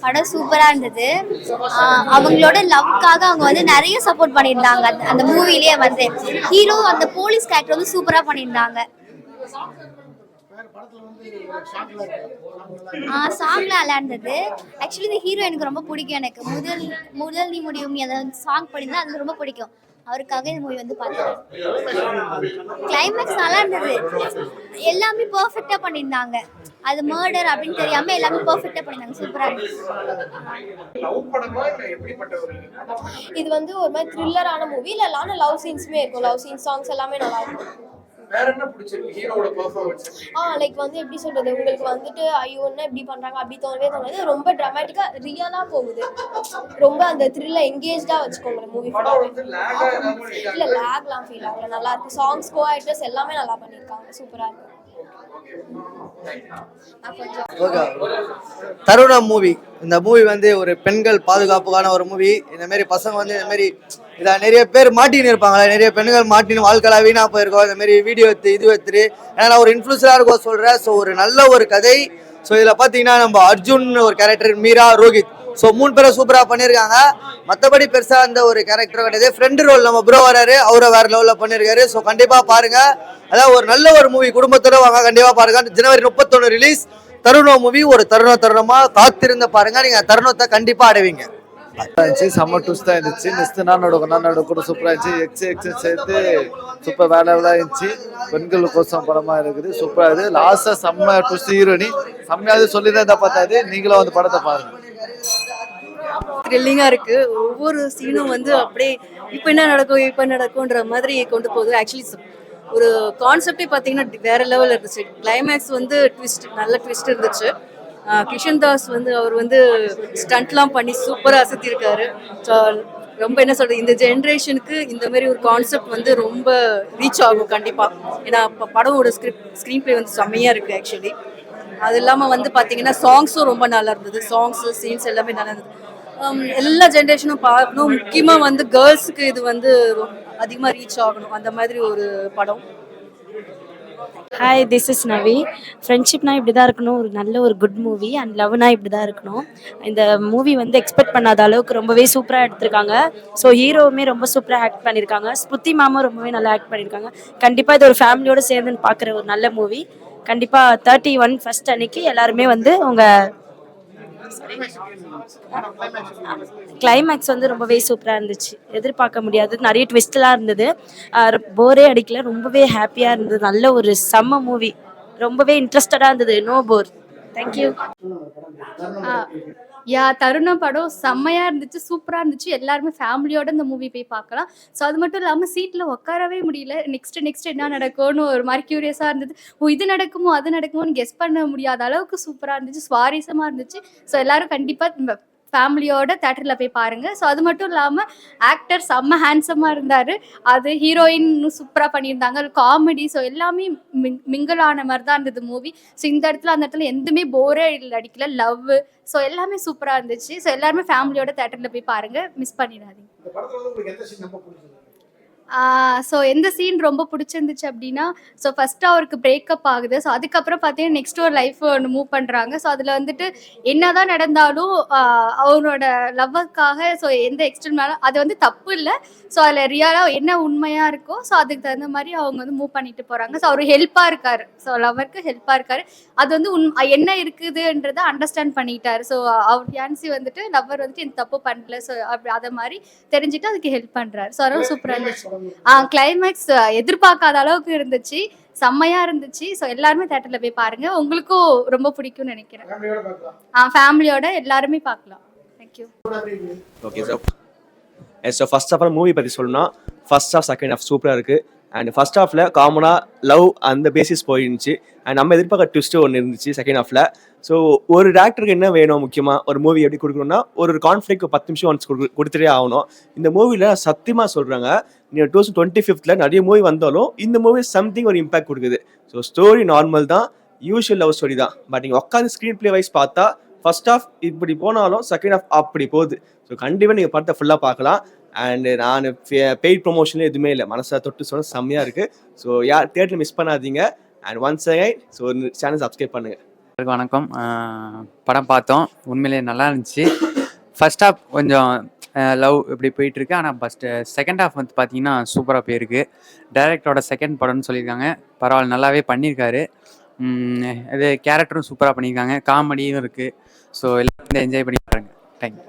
படம் சூப்பரா இருந்தது. அவங்களோட லவ்க்காக அவங்க வந்து நிறைய சப்போர்ட் பண்ணியிருந்தாங்க. அந்த- மூவிலேயே வந்து ஹீரோ அந்த போலீஸ் கேரக்டர் வந்து சூப்பரா பண்ணியிருந்தாங்க. ஆ சாங்லாம் நல்லா இருந்தது. ஆக்சுவலி இந்த ஹீரோ எனக்கு ரொம்ப பிடிக்கும் எனக்கு. முதல் முதல் நீ முடியும் அதை சாங் பண்ணியிருந்தா அது ரொம்ப பிடிக்கும். அவருக்காக இந்த மூவி வந்து பார்த்தேன் கிளைமேக்ஸ் நல்லா இருந்தது. எல்லாமே பர்ஃபெக்டா பண்ணியிருந்தாங்க. அது மர்டர் அப்படின்னு தெரியாம எல்லாமே பர்ஃபெக்டா பண்ணியிருந்தாங்க. சூப்பரா இருந்துச்சு லவ் படமா இல்ல எப்படிப்பட்ட ஒரு இது வந்து ஒரு மாதிரி த்ரில்லரான மூவி இல்லை ஆனால் லவ் சீன்ஸுமே இருக்கும். லவ் சீன்ஸ் சாங்ஸ் எல்லாமே நல்லா இருக்கும். வேற என்ன பிடிச்சிருக்கு? ஹீரோவோட பெர்ஃபார்மன்ஸ் ஆ லைக் வந்து எப்படி சொல்றது? உங்களுக்கு வந்துட்டு ஐயோ என்ன இப்படி பண்றாங்க? அப்படி தோணவே தோணுது. ரொம்ப ட்ராமேட்டிக்கா ரியலா போகுது. ரொம்ப அந்த த்ரில்ல எங்கேஜ்டா வச்சுக்கோங்க மூவி படம் வந்து லேகா ஏதாவது இல்ல லேக்லாம் ஃபீல் ஆகல. நல்லா இருக்கு. சாங்ஸ் கோ ஆக்டர்ஸ் எல்லாமே நல்லா பண்ணிருக்காங்க. சூப்பரா இருக்கு. தருணம் மூவி இந்த மூவி வந்து ஒரு பெண்கள் பாதுகாப்புக்கான ஒரு மூவி இந்த மாதிரி பசங்க வந்து இந்த மாதிரி இதில் நிறைய பேர் மாட்டின்னு இருப்பாங்களே நிறைய பெண்கள் மாட்டின்னு வாழ்க்கைலாம் வீணாக போயிருக்கோம். இந்த மாதிரி வீடியோ எடுத்து இது எடுத்துட்டு ஏன்னா நான் ஒரு இன்ஃப்ளூன்ஸராக இருக்கோ சொல்கிறேன் ஸோ ஒரு நல்ல ஒரு கதை. ஸோ இதில் பார்த்தீங்கன்னா நம்ம அர்ஜுன் ஒரு கேரக்டர் மீரா ரோஹித். ஸோ மூணு பேரை சூப்பராக பண்ணியிருக்காங்க. மற்றபடி பெருசாக அந்த ஒரு கேரக்டர் கிடையாது. ஃப்ரெண்டு ரோல் நம்ம ப்ரோ வராரு அவரை வேறு லெவலில் பண்ணியிருக்காரு. ஸோ கண்டிப்பாக பாருங்கள் அதான் ஒரு நல்ல ஒரு மூவி குடும்பத்தோட வாங்க கண்டிப்பாக பாருங்க. ஜனவரி முப்பத்தொன்று ரிலீஸ் தருணம் மூவி ஒரு தருணம் தருணமாக காத்திருந்த பாருங்கள் நீங்கள் தருணத்தை கண்டிப்பாக அடைவீங்க. இருந்துச்சு செம்ம ட்விஸ்டாக இருந்துச்சு நெக்ஸ்ட் நான் நடக்கும் நான் நடக்கும் கூட சூப்பராக இருந்துச்சு எக்ஸ் எக்ஸ் சேர்த்து சூப்பர் வேலை வேலை இருந்துச்சு. பெண்களுக்கோசம் படமாக இருக்குது. சூப்பராக இருக்குது லாஸ்ட்டாக செம்ம ட்விஸ்ட் ஹீரோனி செம்மையாவது சொல்லி தான் பார்த்தாது. நீங்களும் வந்து படத்தை பாருங்க. த்ரில்லிங்காக இருக்கு. ஒவ்வொரு சீனும் வந்து அப்படியே இப்போ என்ன நடக்கும் இப்போ நடக்கும்ன்ற மாதிரி கொண்டு போகுது. ஆக்சுவலி ஒரு கான்செப்டே பார்த்தீங்கன்னா வேற லெவலில் இருந்துச்சு. கிளைமேக்ஸ் வந்து ட்விஸ்ட் நல்ல ட்விஸ்ட் இருந்துச்சு. கிஷன் தாஸ் வந்து அவர் வந்து ஸ்டண்ட்லாம் பண்ணி சூப்பராக அசத்திருக்காரு. ஸோ ரொம்ப என்ன சொல்றது இந்த ஜென்ரேஷனுக்கு இந்த மாதிரி ஒரு கான்செப்ட் வந்து ரொம்ப ரீச் ஆகும் கண்டிப்பாக ஏன்னா இப்போ படமோட ஸ்கிரிப்ட் ஸ்க்ரீன் பிளே வந்து செம்மையாக இருக்குது ஆக்சுவலி அது இல்லாமல் வந்து பார்த்தீங்கன்னா சாங்ஸும் ரொம்ப நல்லா இருந்தது. சாங்ஸ் சீன்ஸ் எல்லாமே நல்லா இருந்தது. Um, எல்லா ஜென்ரேஷனும் பார்க்கணும் முக்கியமாக வந்து கேர்ள்ஸுக்கு இது வந்து அதிகமாக ரீச் ஆகணும். அந்த மாதிரி ஒரு படம். ஹாய் திஸ் இஸ் நவி ஃப்ரெண்ட்ஷிப்னா இப்படி தான் இருக்கணும். ஒரு நல்ல ஒரு குட் மூவி அண்ட் லவ்னா இப்படி தான் இருக்கணும். இந்த மூவி வந்து எக்ஸ்பெக்ட் பண்ணாத அளவுக்கு ரொம்பவே சூப்பராக எடுத்திருக்காங்க. ஸோ ஹீரோவுமே ரொம்ப சூப்பராக ஆக்ட் பண்ணியிருக்காங்க ஸ்புத்தி மாமும் ரொம்பவே நல்லா ஆக்ட் பண்ணியிருக்காங்க கண்டிப்பாக இது ஒரு ஃபேமிலியோடு சேர்ந்து பார்க்குற ஒரு நல்ல மூவி கண்டிப்பாக தேர்ட்டி ஒன் ஃபஸ்ட் அன்னைக்கு எல்லாருமே வந்து உங்கள் கிளைமேக்ஸ் வந்து ரொம்பவே சூப்பராக இருந்துச்சு. எதிர்பார்க்க முடியாது. நிறைய ட்விஸ்ட்லாம் இருந்தது. போரே அடிக்கல. ரொம்பவே ஹாப்பியாக இருந்தது. நல்ல ஒரு செம்ம மூவி ரொம்பவே இன்ட்ரெஸ்டடாக இருந்தது. நோ போர் தேங்க்யூ யா தருணம் படம் செம்மையா இருந்துச்சு சூப்பரா இருந்துச்சு. எல்லாருமே ஃபேமிலியோட இந்த மூவி போய் பார்க்கலாம். ஸோ அது மட்டும் இல்லாமல் சீட்ல உட்காரவே முடியல. நெக்ஸ்ட் நெக்ஸ்ட் என்ன நடக்கும்னு ஒரு மாதிரி கியூரியஸா இருந்தது. ஓ இது நடக்குமோ அது நடக்குமோன்னு கெஸ் பண்ண முடியாத அளவுக்கு சூப்பரா இருந்துச்சு சுவாரஸ்யமா இருந்துச்சு. ஸோ எல்லாரும் கண்டிப்பா ஃபேமிலியோட தேட்டரில் போய் பாருங்கள் ஸோ அது மட்டும் இல்லாமல் ஆக்டர் செம்ம ஹேண்ட்ஸமாக இருந்தார். அது ஹீரோயின் சூப்பராக பண்ணியிருந்தாங்க. காமெடி ஸோ எல்லாமே மிங் மிங்கிள் ஆன மாதிரி தான் இருந்தது மூவி ஸோ இந்த இடத்துல அந்த இடத்துல எதுவுமே போரே இல்லை அடிக்கல. லவ் ஸோ எல்லாமே சூப்பராக இருந்துச்சு. ஸோ எல்லாருமே ஃபேமிலியோட தேட்டரில் போய் பாருங்கள் மிஸ் பண்ணிடாதீங்க. ஸோ எந்த சீன் ரொம்ப பிடிச்சிருந்துச்சு அப்படின்னா ஸோ ஃபர்ஸ்ட் அவருக்கு பிரேக்கப் ஆகுது. ஸோ அதுக்கப்புறம் பார்த்தீங்கன்னா நெக்ஸ்ட் ஒரு லைஃப் ஒன்று மூவ் பண்ணுறாங்க ஸோ அதில் வந்துட்டு என்னதான் நடந்தாலும் அவரோட லவ்வுக்காக ஸோ எந்த எக்ஸ்டர்னாலும் அது வந்து தப்பு இல்லை. ஸோ அதில் ரியலாக என்ன உண்மையாக இருக்கோ ஸோ அதுக்கு தகுந்த மாதிரி அவங்க வந்து மூவ் பண்ணிட்டு போகிறாங்க ஸோ அவர் ஹெல்ப்பாக இருக்காரு. ஸோ லவ்வருக்கு ஹெல்ப்பாக இருக்காரு. அது வந்து உண் என்ன இருக்குதுன்றதை அண்டர்ஸ்டாண்ட் பண்ணிட்டாரு. ஸோ அவர் ஃபியான்சி வந்துட்டு லவ்வர் வந்துட்டு இந்த தப்பு பண்ணல. ஸோ அப்படி அதை மாதிரி தெரிஞ்சுட்டு அதுக்கு ஹெல்ப் பண்ணுறாரு ஸோ அதெல்லாம் சூப்பராக இருந்துச்சு. கிளைமேக்ஸ் எதிர்பார்க்காத அளவுக்கு இருந்துச்சு. செம்மையா இருந்துச்சு. ஸோ எல்லாருமே தேட்டர்ல போய் பாருங்க. உங்களுக்கும் ரொம்ப பிடிக்கும்னு நினைக்கிறேன். ஆ ஃபேமிலியோட எல்லாருமே பார்க்கலாம். Thank you okay sir so first of all movie பற்றி சொல்லணும்னா ஃபர்ஸ்ட் ஆஃப் செகண்ட் ஆஃப் சூப்பராக இருக்குது அண்ட் ஃபர்ஸ்ட் ஹாஃபில் காமனாக லவ் அந்த பேசிஸ் போயிருந்துச்சு. அண்ட் நம்ம எதிர்பார்க்க ட்விஸ்ட்டு ஒன்று இருந்துச்சு செகண்ட் ஹாஃபில் ஸோ ஒரு டேரக்டருக்கு என்ன வேணும் முக்கியமாக ஒரு மூவி எப்படி கொடுக்கணும்னா ஒரு ஒரு கான்ஃப்ளிக் பத்து நிமிஷம் ஒன்ஸ் கொடு கொடுத்துட்டே ஆகணும். இந்த மூவியில் சத்தியமாக சொல்கிறாங்க நீங்கள் டூ தௌசண்ட் டுவெண்ட்டி ஃபிஃப்த்தில் நிறைய மூவி வந்தாலும் இந்த மூவி சம்திங் ஒரு இம்பாக்ட் கொடுக்குது. ஸோ ஸ்டோரி நார்மல் தான் யூஷுவல் லவ் ஸ்டோரி தான். பட் நீங்கள் உட்காந்து ஸ்க்ரீன் ப்ளே வைஸ் பார்த்தா ஃபர்ஸ்ட் ஆஃப் இப்படி போனாலும் செகண்ட் ஆஃப் அப்படி போகுது. ஸோ கண்டிப்பாக நீங்கள் படத்தை ஃபுல்லாக பார்க்கலாம். அண்டு நான் பெய்ட் ப்ரொமோஷன் எதுவுமே இல்லை. மனசை தொட்டு சொன்ன செம்மையாக இருக்குது ஸோ யார் தேட்டரில் மிஸ் பண்ணாதீங்க. And once again so channel subscribe பண்ணுங்கள் எல்லாருக்கும் வணக்கம். படம் பார்த்தோம். உண்மையிலேயே நல்லா இருந்துச்சு. ஃபர்ஸ்ட் ஹாஃப் கொஞ்சம் லவ் இப்படி போயிட்டுருக்கு ஆனால் ஃபஸ்ட்டு செகண்ட் ஹாஃப் வந்து பார்த்தீங்கன்னா சூப்பராக போயிருக்கு. டைரக்டரோட செகண்ட் படம்னு சொல்லியிருக்காங்க. பரவாயில்ல நல்லாவே பண்ணியிருக்காரு. இது கேரக்டரும் சூப்பராக பண்ணியிருக்காங்க. காமெடியும் இருக்குது ஸோ எல்லாரும் என்ஜாய் பண்ணி பாருங்க. தேங்க்யூ?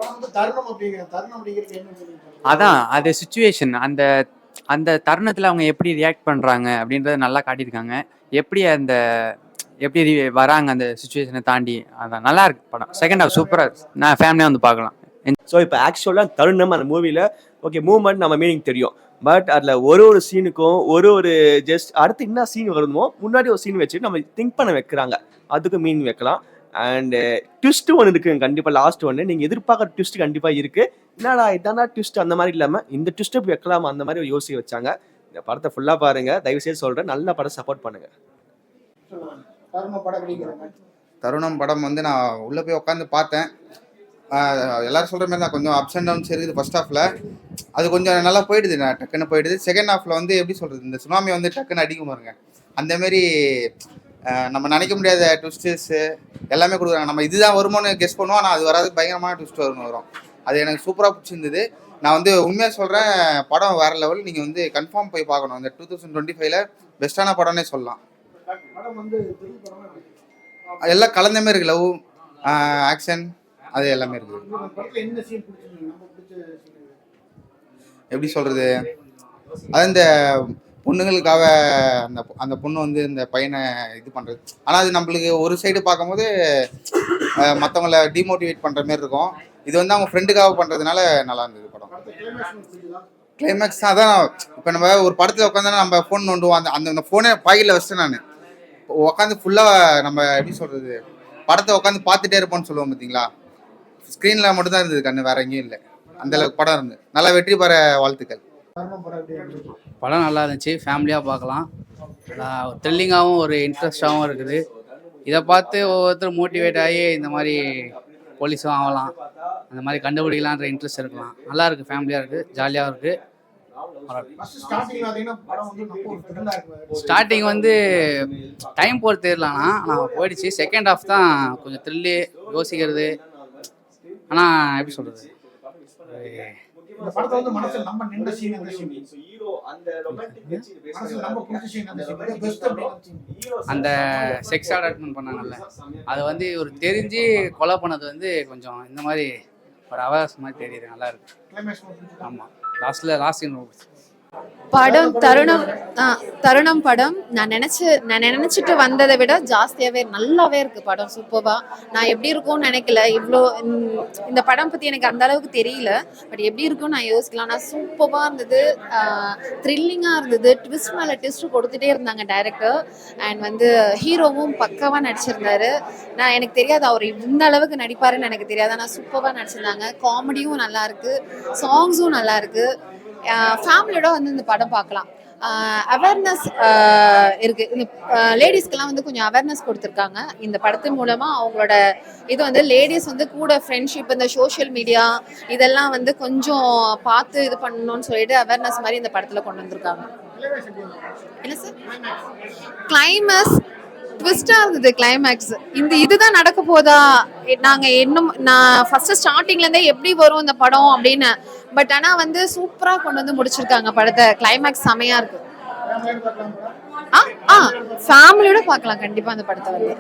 அதான் அது சுச்சுவேஷன் அந்த அந்த தருணத்தில் அவங்க எப்படி ரியாக்ட் பண்ணுறாங்க அப்படின்றத நல்லா காட்டியிருக்காங்க. எப்படி அந்த எப்படி வராங்க அந்த சுச்சுவேஷனை தாண்டி அதான் நல்லா இருக்கு படம். செகண்ட் ஹாஃப் சூப்பராக இருக்கு. நான் ஃபேமிலியாக வந்து பார்க்கலாம். ஸோ இப்போ ஆக்சுவலாக தருணம் அந்த மூவியில் ஓகே மூவ்மெண்ட் நம்ம மீனிங் தெரியும். பட் அதில் ஒரு ஒரு சீனுக்கும் ஒரு ஒரு ஜஸ்ட் அடுத்து என்ன சீன் வருமோ முன்னாடி ஒரு சீன் வச்சு நம்ம திங்க் பண்ண வைக்கிறாங்க. அதுக்கு மீன் வைக்கலாம். அண்டு uh, ட்விஸ்ட் ஒன்று இருக்குங்க கண்டிப்பாக லாஸ்ட் ஒன்று நீங்கள் எதிர்பார்க்குற ட்விஸ்ட் கண்டிப்பாக இருக்குது என்னடா இதானா ட்விஸ்ட் அந்த மாதிரி இல்லாமல் இந்த ட்விஸ்ட்டை வைக்கலாமா? அந்த மாதிரி யோசிக்க வச்சாங்க. இந்த படத்தை ஃபுல்லாக பாருங்கள் தயவுசெய்து சொல்கிறேன் நல்ல படம் சப்போர்ட் பண்ணுங்கள் தருணம் படம் தருணம் படம் வந்து நான் உள்ளே போய் உட்காந்து பார்த்தேன். எல்லாரும் சொல்கிற மாதிரி தான். கொஞ்சம் அப்ஸ் அண்ட் டவுன்ஸ் இருக்குது ஃபர்ஸ்ட் ஹாஃபில் அது கொஞ்சம் நல்லா போயிடுது. நான் டக்குன்னு போயிடுது. செகண்ட் ஹாஃபில் வந்து எப்படி சொல்கிறது இந்த சுனாமி வந்து டக்குன்னு அடிக்கும் பாருங்க. அந்தமாரி நம்ம நினைக்க முடியாத ட்விஸ்டர்ஸு எல்லாமே கொடுக்குறாங்க. நம்ம இதுதான் வருமோன்னு கெஸ் பண்ணுவோம். ஆனால் அது வராது. பயங்கரமான ட்விஸ்ட் வரும் வரும். அது எனக்கு சூப்பராக பிடிச்சிருந்தது. நான் வந்து உண்மையாக சொல்கிறேன் படம் வேறு லெவல் நீங்கள் வந்து கன்ஃபார்ம் போய் பார்க்கணும். இந்த டூ தௌசண்ட் டுவெண்ட்டி ஃபைவ்ல பெஸ்ட்டான படம்னே சொல்லலாம். படம் வந்து எல்லாம் கலந்த மாதிரி இருக்கு லவ் ஆக்ஷன் அது எல்லாமே இருக்குது எப்படி சொல்றது? அது இந்த பொண்ணுங்களுக்காக அந்த அந்த பொண்ணு வந்து இந்த பையனை இது பண்றது. ஆனா அது நம்மளுக்கு ஒரு சைடு பார்க்கும்போது மற்றவங்கள மத்தவங்கள டிமோட்டிவேட் பண்ற மாதிரி இருக்கும். இது வந்து அவங்க ஃப்ரெண்டுக்காக பண்றதுனால நல்லா இருந்தது படம். கிளைமேக்ஸ் அதான் இப்போ நம்ம ஒரு படத்துல உட்காந்து நம்ம ஃபோன் நோண்டுவோம். அந்த அந்த அந்த ஃபோனே பாயில் வச்சிட்டேன் நான். உட்காந்து ஃபுல்லாக நம்ம எப்படி சொல்றது படத்தை உட்காந்து பார்த்துட்டே இருப்போம்னு சொல்லுவோம் பார்த்தீங்களா ஸ்க்ரீனில் மட்டும்தான் இருந்தது கண்ணு வேற எங்கேயும் இல்லை. அந்த அளவுக்கு படம் இருந்து நல்லா வெற்றி பெற வாழ்த்துக்கள். படம் நல்லா இருந்துச்சு. ஃபேமிலியாக பார்க்கலாம். த்ரில்லிங்காகவும் ஒரு இன்ட்ரெஸ்டாகவும் இருக்குது. இதை பார்த்து ஒவ்வொருத்தரும் மோட்டிவேட் ஆகி இந்த மாதிரி போலீஸும் ஆகலாம். அந்த மாதிரி கண்டுபிடிக்கலான்ற இன்ட்ரெஸ்ட் இருக்கலாம். நல்லா இருக்குது ஃபேமிலியாக இருக்குது ஜாலியாக இருக்குது இருக்கு. ஸ்டார்டிங் வந்து டைம் போகிறது தெரியலண்ணா ஆனால் போயிடுச்சு. செகண்ட் ஹாஃப் தான் கொஞ்சம் த்ரில்லு யோசிக்கிறது. ஆனால் எப்படி சொல்கிறது இந்த படத்துல வந்து மனசுல நம்ம நின்ற scene அந்த. மனசுல நம்ம பிடிச்ச செக்ஸ் அட்டாச்மெண்ட் பண்ணாங்கல்ல. அது வந்து ஒரு தெரிஞ்சு கொலை பண்ணது வந்து கொஞ்சம் இந்த மாதிரி ஒரு அவகாசம் மாதிரி தெரியுது நல்லா இருக்கு? ஆமாம் லாஸ்ட்டில் லாஸ்ட் படம் தருணம் தருணம் படம். நான் நினச்சி நான் நினச்சிட்டு வந்ததை விட ஜாஸ்தியாகவே நல்லாவே இருக்கு படம் சூப்பராக நான் எப்படி இருக்கும்னு நினைக்கல. இவ்வளோ இந்த படம் பற்றி எனக்கு அந்த அளவுக்கு தெரியல. பட் எப்படி இருக்கும்னு நான் யோசிக்கலாம். ஆனால் சூப்பராக இருந்தது த்ரில்லிங்காக இருந்தது. ட்விஸ்ட் மேலே ட்விஸ்ட் கொடுத்துட்டே இருந்தாங்க டைரக்டர் அண்ட் வந்து ஹீரோவும் பக்காவாக நடிச்சிருந்தாரு. நான் எனக்கு தெரியாது அவர் இந்த அளவுக்கு நடிப்பாருன்னு எனக்கு தெரியாது. ஆனால் சூப்பராக நடிச்சிருந்தாங்க. காமெடியும் நல்லா இருக்கு. சாங்ஸும் நல்லா இருக்கு. ஃபேமிலியோட வந்து இந்த படம் பார்க்கலாம். அவேர்னஸ் இருக்கு. இந்த லேடிஸ்க்கெல்லாம் வந்து கொஞ்சம் அவேர்னஸ் கொடுத்துருக்காங்க. இந்த படத்தின் மூலமா அவங்களோட இது வந்து லேடிஸ் வந்து கூட ஃப்ரெண்ட்ஷிப் இந்த சோஷியல் மீடியா இதெல்லாம் வந்து கொஞ்சம் பார்த்து இது பண்ணணும்னு சொல்லிட்டு அவேர்னஸ் மாதிரி இந்த படத்துல கொண்டு வந்திருக்காங்க. என்ன சார் கிளைமஸ் ட்விஸ்டா இருந்தது கிளைமேக்ஸ் இந்த இதுதான் நடக்க போதா? நாங்க இன்னும் நான் ஃபர்ஸ்ட் ஸ்டார்டிங்ல இருந்தே எப்படி வரும் இந்த படம் அப்படின்னு. பட் ஆனா வந்து சூப்பரா கொண்டு வந்து முடிச்சிருக்காங்க படத்தை. கிளைமேக்ஸ் செமையா இருக்கு. ஆ ஆ ஃபேமிலியோட பார்க்கலாம். கண்டிப்பா அந்த படத்தை வந்து.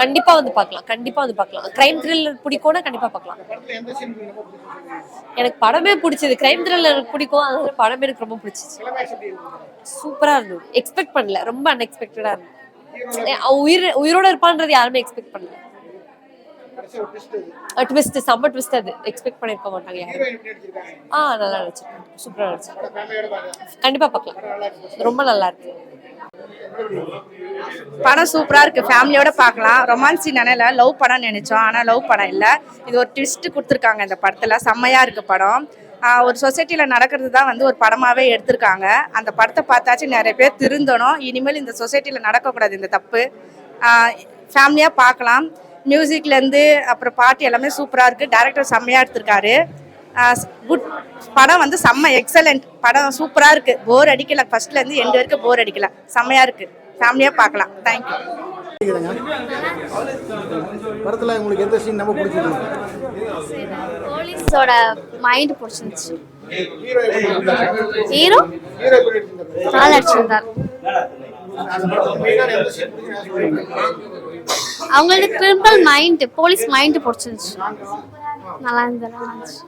கண்டிப்பா வந்து பார்க்கலாம் கண்டிப்பா வந்து பார்க்கலாம். கிரைம் த்ரில்லர் பிடிக்கும்னா கண்டிப்பா பார்க்கலாம். எனக்கு படமே பிடிச்சது. கிரைம் த்ரில்லர் பிடிக்கும். அதனால படமே எனக்கு ரொம்ப பிடிச்சிச்சு. சூப்பரா இருந்தது. எக்ஸ்பெக்ட் பண்ணல. ரொம்ப அன்எக்ஸ்பெக்டடா இருந்தது. உயிர் உயிரோட இருப்பான்றது யாருமே எக்ஸ்பெக்ட் பண்ணல. ட்விஸ்ட் செம்ம ட்விஸ்ட் அது. எக்ஸ்பெக்ட் பண்ணிருக்க மாட்டாங்க யாரும். ஆ நல்லா நடிச்சிருக்காங்க சூப்பரா நடிச்சிருக்காங்க பார்க்கலாம். கண்டிப்பா பார்க்கலாம். ரொம்ப நல்லா இருக்கு. படம் சூப்பராக இருக்குது ஃபேமிலியோட பார்க்கலாம். ரொமான்ஸ் நினைல லவ் படம் நினைச்சோம். ஆனால் லவ் படம் இல்லை. இது ஒரு ட்விஸ்ட் கொடுத்துருக்காங்க இந்த படத்தில். செம்மையாக இருக்குது படம். ஒரு சொசைட்டியில் நடக்கிறது தான் வந்து ஒரு படமாகவே எடுத்திருக்காங்க. அந்த படத்தை பார்த்தாச்சு. நிறைய பேர் திருந்தணும். இனிமேல் இந்த சொசைட்டியில் நடக்கக்கூடாது இந்த தப்பு. ஃபேமிலியாக பார்க்கலாம். மியூசிக்லேருந்து அப்புறம் பாட்டு எல்லாமே சூப்பராக இருக்குது டேரக்டர் செம்மையாக எடுத்திருக்காரு. குட் படம் வந்து செம்ம எக்ஸலண்ட் படம் சூப்பராக இருக்குது போர் அடிக்கலை. ஃபஸ்ட்லேருந்து எண்டு வரைக்கும் போர் அடிக்கலை. செம்மையாக இருக்குது ஃபேமிலியாக பார்க்கலாம். தேங்க்யூ படத்துல உங்களுக்கு எந்த சீன் ரொம்ப பிடிச்சிருக்கு? போலீஸோட மைண்ட் பிடிச்சிருந்துச்சு. ஹீரோ? பிடிச்சிருக்கு அவங்களுக்கு கிரிமினல் மைண்ட் போலீஸ் மைண்ட் பிடிச்சிருந்துச்சு. நல்லா இருந்தது நல்லா இருந்துச்சு.